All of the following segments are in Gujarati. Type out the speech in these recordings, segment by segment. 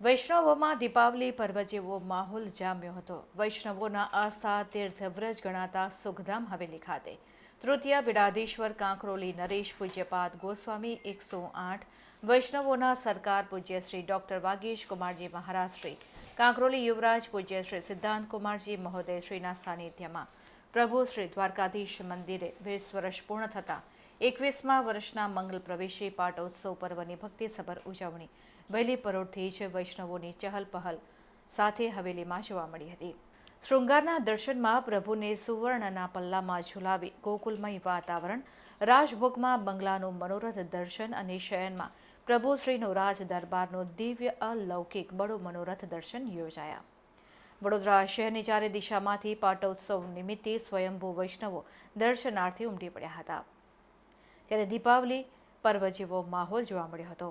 વૈષ્ણવોમાં દીપાવલી પર્વ જેવો માહોલ જામ્યો હતો. વૈષ્ણવોના આસ્થા તીર્થવ્રજ ગણાતા સુખધામ હવેલી ખાતે. તૃતીય બિડાધીશ્વર કાંકરોલી નરેશ પૂજ્યપાદ ગોસ્વામી એકસો આઠ, વૈષ્ણવોના સરકાર પૂજ્યશ્રી ડૉક્ટર વાગીશ કુમારજી મહારાજશ્રી કાંકરોલી યુવરાજ પૂજ્યશ્રી સિદ્ધાંત કુમારજી મહોદય શ્રીના સાનિધ્યમાં. પ્રભુ શ્રી દ્વારકાધીશ મંદિરે વીસ વર્ષ પૂર્ણ થતાં એકવીસમા વર્ષના મંગલ પ્રવેશી પાટોત્સવ પર્વની ભક્તિસભર ઉજવણી. વહેલી પરોઢથી જ વૈષ્ણવોની ચહલ પહલ સાથે હવેલીમાં જોવા મળી હતી. શૃંગારના દર્શનમાં પ્રભુને સુવર્ણના પલ્લામાં ઝુલાવી ગોકુલમય વાતાવરણ, રાજભોગમાં બંગલાનું મનોરથ દર્શન અને શયનમાં પ્રભુશ્રીનો રાજ દરબારનો દિવ્ય અલૌકિક બડો મનોરથ દર્શન યોજાયા. વડોદરા શહેરની ચારે દિશામાંથી પાટોત્સવ નિમિત્તે સ્વયંભૂ વૈષ્ણવો દર્શનાર્થે ઉમટી પડ્યા હતા. ત્યારે દીપાવલી પર્વ જેવો માહોલ જોવા મળ્યો હતો.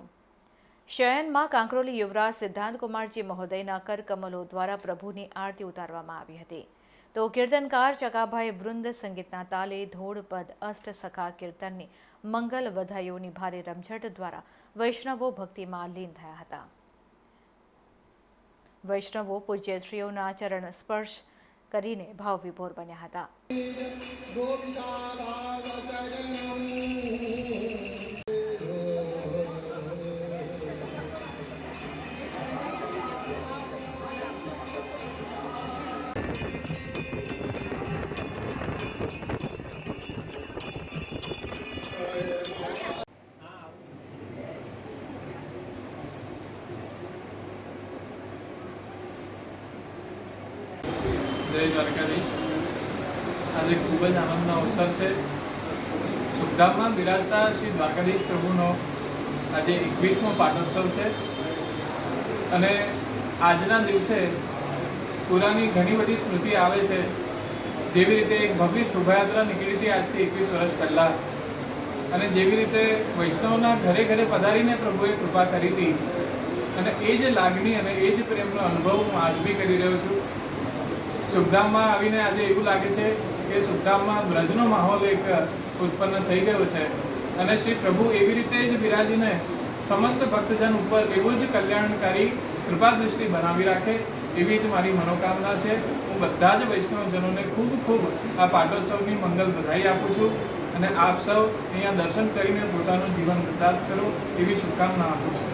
શયનમાં કાંકરોલી યુવરાજ સિદ્ધાંત કુમારજી મહોદયના કરકમલો દ્વારા પ્રભુની આરતી ઉતારવામાં આવી હતી. તો કીર્તનકાર ચકાભાઈ વૃંદ સંગીતના તાલે ધોળપદ અષ્ટ સખા કીર્તનની મંગલ વધાઈઓની ભારે રમઝટ દ્વારા વૈષ્ણવો ભક્તિમાં લીન થયા હતા. વૈષ્ણવો પૂજ્યશ્રીઓના ચરણ સ્પર્શ કરીને ભાવવિભોર બન્યા હતા. જય દ્વારકાધીશ આજે ખૂબ જ આનંદનો અવસર છે. સુખધામમાં બિરાજતા શ્રી દ્વારકાધીશ પ્રભુનો આજે એકવીસમો પાટોત્સવ છે. અને આજના દિવસે પુરાની ઘણી બધી સ્મૃતિ આવે છે. જેવી રીતે એક ભવ્ય શોભાયાત્રા નીકળી હતી આજથી એકવીસ વર્ષ પહેલાં. અને જેવી રીતે વૈષ્ણવના ઘરે ઘરે પધારીને પ્રભુએ કૃપા કરી હતી. અને એ જ લાગણી અને એ જ પ્રેમનો અનુભવ હું આજ બી કરી રહ્યો છું. સુખધામમાં આવીને આજે એવું લાગે છે કે સુખધામમાં બ્રજનો માહોલ એક ઉત્પન્ન થઈ ગયો છે. અને શ્રી પ્રભુ એવી રીતે જ બિરાજીને સમસ્ત ભક્તજન ઉપર એવું જ કલ્યાણકારી કૃપા દૃષ્ટિ બનાવી રાખે એવી જ મારી મનોકામના છે. હું બધા જ વૈષ્ણવજનોને ખૂબ ખૂબ આ પાટોત્સવની મંગલ બધાઈ આપું છું અને આપ સૌ અહીંયા દર્શન કરીને પોતાનું જીવન વૃદ્ધાર્થ કરો એવી શુભકામના આપું છું.